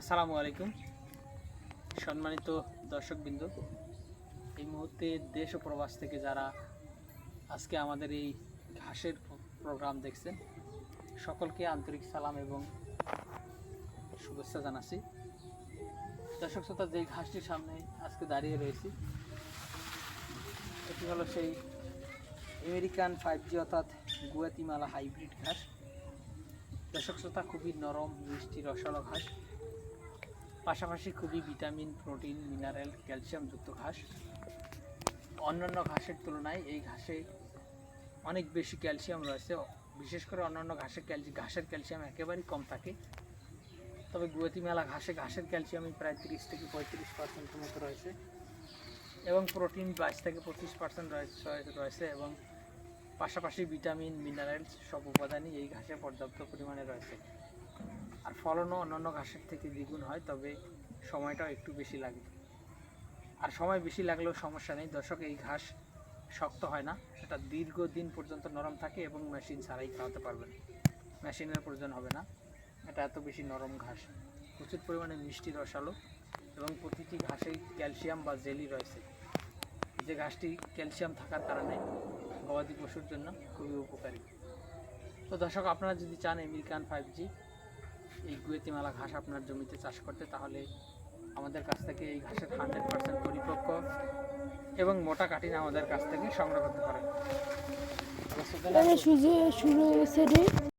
আসসালামু আলাইকুম। সম্মানিত দর্শকবৃন্দ, এই মুহূর্তে দেশ ও প্রবাস থেকে যারা আজকে আমাদের এই ঘাসের প্রোগ্রাম দেখছেন, সকলকে আন্তরিক সালাম এবং শুভেচ্ছা জানাচ্ছি। দর্শক শ্রোতা, যে ঘাসটির সামনে আজকে দাঁড়িয়ে রয়েছি, এটি হলো সেই আমেরিকান ফাইভ জি অর্থাৎ গুয়াতিমালা হাইব্রিড ঘাস। দর্শক শ্রোতা, খুবই নরম, মিষ্টি, রসালো ঘাস। পাশাপাশি খুবই ভিটামিন, প্রোটিন, মিনারেল ক্যালসিয়ামযুক্ত ঘাস। অন্যান্য ঘাসের তুলনায় এই ঘাসে অনেক বেশি ক্যালসিয়াম রয়েছে। বিশেষ করে অন্যান্য ঘাসের ক্যালসি ঘাসের ক্যালসিয়াম একেবারেই কম থাকে। তবে গুয়াতি মেলা ঘাসে ঘাসের ক্যালসিয়ামই প্রায় তিরিশ থেকে পঁয়ত্রিশ পার্সেন্টের মতো রয়েছে। এবং প্রোটিন বাইশ থেকে পঁচিশ পার্সেন্ট রয়েছে এবং পাশাপাশি ভিটামিন, মিনারেলস সব উপাদানই এই ঘাসে পর্যাপ্ত পরিমাণে রয়েছে। আর ফলনও অন্যান্য ঘাসের থেকে দ্বিগুণ হয়, তবে সময়টাও একটু বেশি লাগে। আর সময় বেশি লাগলেও সমস্যা নেই। দর্শক, এই ঘাস শক্ত হয় না এটা দীর্ঘদিন পর্যন্ত নরম থাকে এবং মেশিন ছাড়াই খাওয়াতে পারবেন। মেশিনের প্রয়োজন হবে না। এটা এত বেশি নরম ঘাস। প্রচুর পরিমাণে মিষ্টি রসালো এবং প্রতিটি ঘাসেই ক্যালসিয়াম বা জেলি রয়েছে। যে ঘাসটি ক্যালসিয়াম থাকার কারণে গবাদি পশুর জন্য খুবই উপকারী। তো দর্শক, আপনারা যদি চান আমেরিকান ফাইভ জি এই গুয়েতিমালা ঘাস আপনার জমিতে চাষ করতে, তাহলে আমাদের কাছ থেকে এই ঘাসের হান্ড্রেড পার্সেন্ট পরিপক্ক এবং মোটা কাঠিন আমাদের কাছ থেকে সংগ্রহ করতে পারেন।